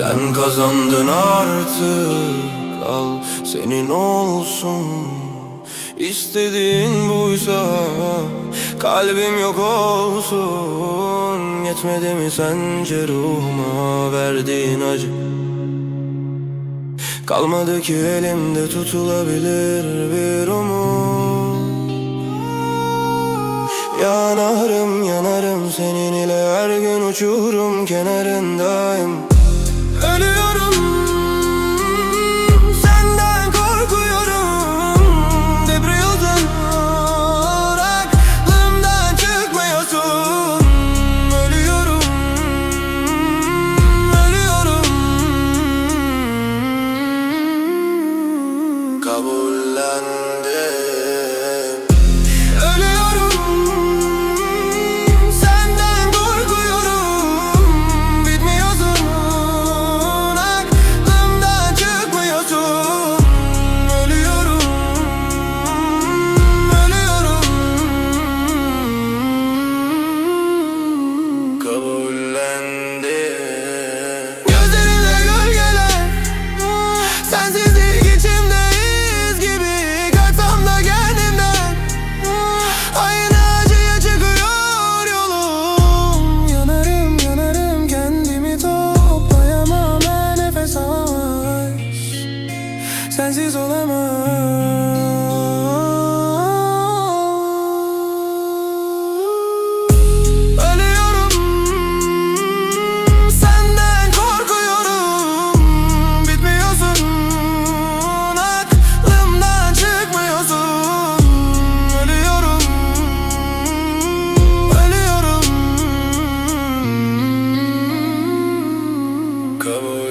Sen kazandın artık Al senin olsun. İstediğin buysa Kalbim yok olsun. Yetmedi mi sence ruhuma verdiğin acı? Kalmadı ki elimde tutulabilir bir umut. Yanarım yanarım senin ile her gün uçurum kenarındayım ölüyorum Sensiz olamam. Ölüyorum. Senden korkuyorum. Bitmiyorsun. Aklımdan çıkmıyorsun. Ölüyorum. Ölüyorum. Kabul